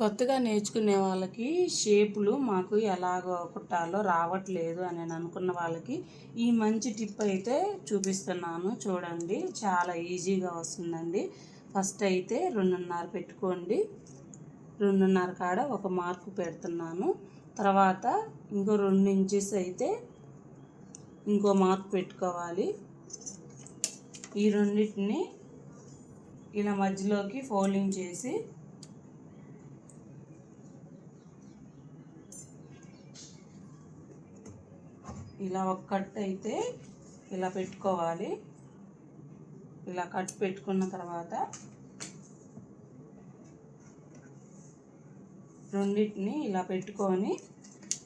కొత్తగా నేర్చుకునే వాళ్ళకి షేపులు మాకు ఎలాగో కుట్టాలో రావట్లేదు అని అనుకున్న వాళ్ళకి ఈ మంచి టిప్ అయితే చూపిస్తున్నాను. చూడండి చాలా ఈజీగా వస్తుందండి. ఫస్ట్ అయితే రెండున్నర పెట్టుకోండి. రెండున్నర కాడ ఒక మార్కు పెడుతున్నాను. తర్వాత ఇంకో రెండు ఇంచెస్ అయితే ఇంకో మార్క్ పెట్టుకోవాలి. ఈ రెండింటిని ఇలా మధ్యలోకి ఫోల్డింగ్ చేసి ఇలా ఒక కట్ అయితే ఇలా పెట్టుకోవాలి. ఇలా కట్ పెట్టుకున్న తర్వాత రెండింటిని ఇలా పెట్టుకొని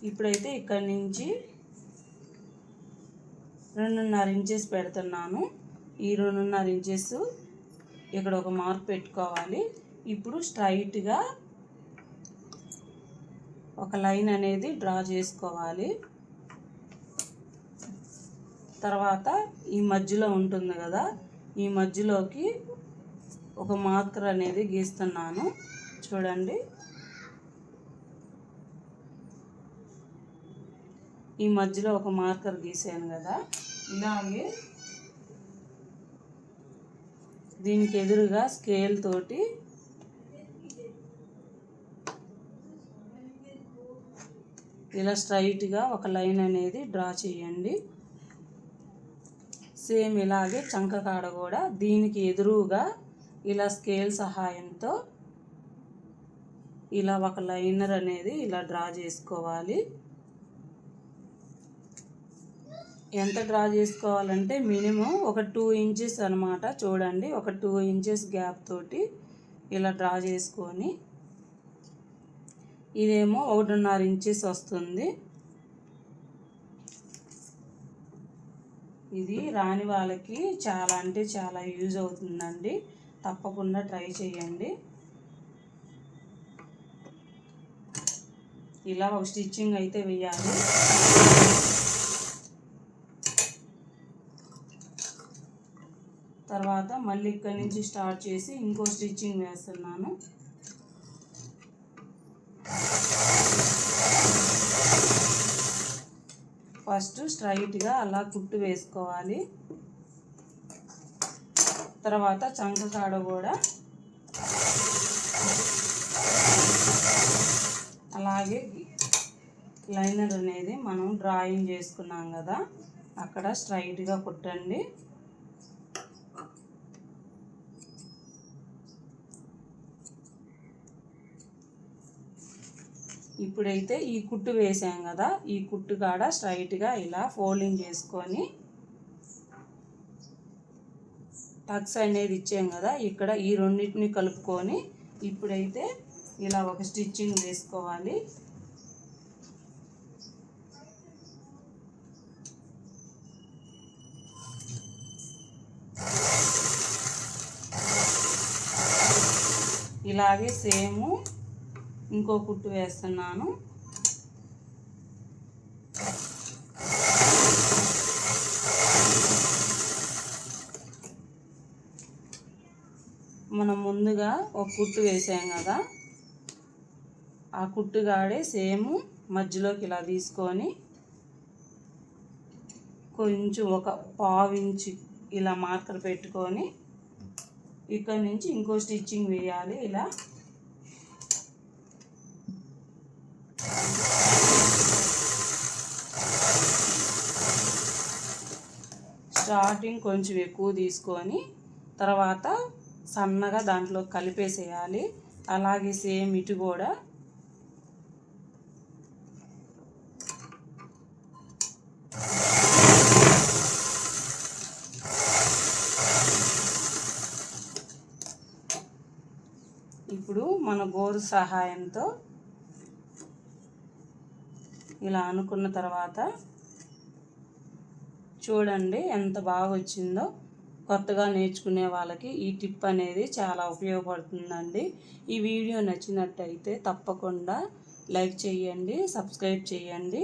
ఇప్పుడైతే ఇక్కడి నుంచి రెండున్నర ఇంచెస్ పెడుతున్నాను. ఈ రెండున్నర ఇంచెస్ ఇక్కడ ఒక మార్క్ పెట్టుకోవాలి. ఇప్పుడు స్ట్రైట్గా ఒక లైన్ అనేది డ్రా చేసుకోవాలి. తర్వాత ఈ మధ్యలో ఉంటుంది కదా ఈ మధ్యలోకి ఒక మార్కర్ అనేది గీస్తున్నాను. చూడండి. ఈ మధ్యలో ఒక మార్కర్ గీసాను కదా ఇలాగే దీనికి ఎదురుగా స్కేల్ తోటి ఇలా స్ట్రైట్గా ఒక లైన్ అనేది డ్రా చేయండి. సేమ్ ఇలాగే చంక కాడ కూడా దీనికి ఎదురుగా ఇలా స్కేల్ సహాయంతో ఇలా ఒక లైనర్ అనేది ఇలా డ్రా చేసుకోవాలి. ఎంత డ్రా చేసుకోవాలంటే మినిమం ఒక టూ ఇంచెస్ అనమాట చూడండి ఒక టూ ఇంచెస్ గ్యాప్ తోటి ఇలా డ్రా చేసుకొని ఇదేమో ఒకటిన్నర ఇంచెస్ వస్తుంది. ఇది రాని వాళ్ళకి చాలా అంటే చాలా యూజ్ అవుతుందండి. తప్పకుండా ట్రై చేయండి. ఇలా ఒక స్టిచ్చింగ్ అయితే వేయాలి. తర్వాత మళ్ళీ ఇక్కడి నుంచి స్టార్ట్ చేసి ఇంకో స్టిచ్చింగ్ వేస్తున్నాను. ఫస్ట్ స్ట్రైట్గా అలా కుట్టు వేసుకోవాలి. తర్వాత చంక కాడ కూడా అలాగే లైనర్ అనేది మనం డ్రాయింగ్ చేసుకున్నాం కదా అక్కడ స్ట్రైట్గా కుట్టండి. ఇప్పుడైతే ఈ కుట్టు వేసాం కదా ఈ కుట్టు కాడ స్ట్రైట్గా ఇలా ఫోల్డింగ్ చేసుకొని టక్స్ అనేది ఇచ్చాం కదా ఇక్కడ ఈ రెండింటిని కలుపుకొని ఇప్పుడైతే ఇలా ఒక స్టిచ్చింగ్ వేసుకోవాలి. ఇలాగే సేము ఇంకో కుట్టు వేస్తున్నాను. మనం ముందుగా ఒక కుట్టు వేసాం కదా. ఆ కుట్టు గాడే సేమ్ మధ్యలోకి ఇలా తీసుకొని కొంచెం ఒక పావు ఇలా మార్కర్ పెట్టుకొని ఇక్కడ నుంచి ఇంకో స్టిచ్చింగ్ వేయాలి. ఇలా స్టార్టింగ్ కొంచెం ఎక్కువ తీసుకొని తర్వాత సన్నగా దాంట్లో కలిపేసేయాలి. అలాగే సేమ్ ఇటు కూడా. ఇప్పుడు మన గోరు సహాయంతో ఇలా అనుకున్న తర్వాత చూడండి ఎంత బాగా వచ్చిందో కొత్తగా నేర్చుకునే వాళ్ళకి ఈ టిప్ అనేది చాలా ఉపయోగపడుతుందండి. ఈ వీడియో నచ్చినట్టయితే తప్పకుండా లైక్ చేయండి సబ్స్క్రైబ్ చేయండి.